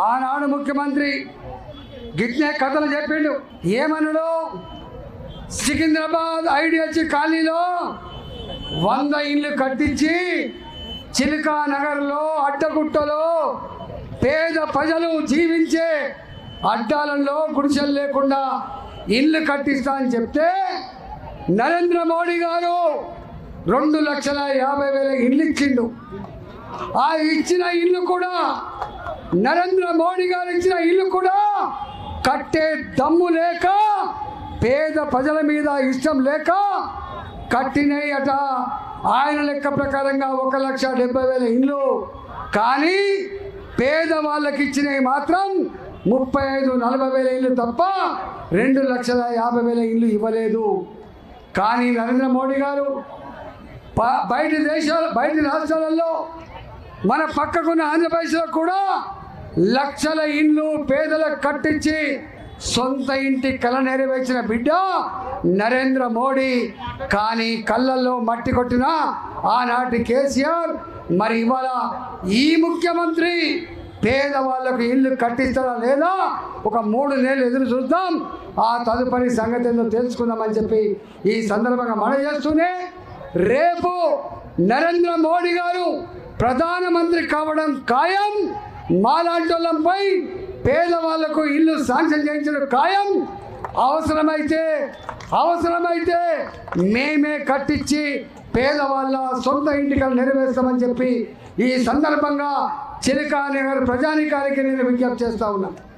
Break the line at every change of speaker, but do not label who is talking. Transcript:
ఆనాడు ముఖ్యమంత్రి గిట్నే కథలు చెప్పిండు. ఏమన్నాడు సికింద్రాబాద్ ఐడిహెచ్ కాలనీలో వంద ఇండ్లు కట్టించి చిలుకా నగర్లో అడ్డగుట్టలో పేద ప్రజలు జీవించే అడ్డాలలో గుడిసెలు లేకుండా ఇల్లు కట్టిస్తా అని చెప్తే నరేంద్ర మోడీ గారు రెండు లక్షల యాభై వేల ఇల్లు ఇచ్చిండు. ఆ ఇచ్చిన ఇల్లు కూడా నరేంద్ర మోడీ గారు ఇచ్చిన ఇల్లు కూడా కట్టే దమ్ము లేక పేద ప్రజల మీద ఇష్టం లేక కట్టినయట అట ఆయన లెక్క ప్రకారంగా ఒక లక్ష డెబ్బై వేల ఇల్లు కానీ పేదవాళ్ళకి ఇచ్చినవి మాత్రం ముప్పై ఐదు నలభై వేల ఇల్లు తప్ప రెండు లక్షల యాభై వేల ఇల్లు ఇవ్వలేదు. కానీ నరేంద్ర మోడీ గారు ప- బయట దేశాలు బయట రాష్ట్రాలలో మన పక్కకున్న ఆంధ్రప్రదేశ్లో కూడా లక్షల ఇండ్లు పేదలకు కట్టించి సొంత ఇంటి కల నెరవేర్చిన బిడ్డ నరేంద్ర మోడీ. కానీ కళ్ళల్లో మట్టి కొట్టిన ఆనాటి కేసీఆర్ మరి ఇవాళ ఈ ముఖ్యమంత్రి పేదవాళ్ళకు ఇల్లు కట్టిస్తారా లేదా ఒక మూడు నెలలు ఎదురు చూద్దాం. ఆ తదుపరి సంగతి ఏందో తెలుసుకుందామని చెప్పి ఈ సందర్భంగా మనం చేస్తూనే రేపు నరేంద్ర మోడీ గారు ప్రధానమంత్రి కావడం ఖాయం. మాలాంటోళ్ళంపై పేదవాళ్ళకు ఇల్లు శాంక్షన్ చేయించడం ఖాయం. అవసరమైతే అవసరమైతే మేమే కట్టించి పేదవాళ్ళ సొంత ఇంటికలు నెరవేర్స్తామని చెప్పి ఈ సందర్భంగా చిలికా నగర్ ప్రజానికానికి నేను విజ్ఞప్తి చేస్తా ఉన్నాను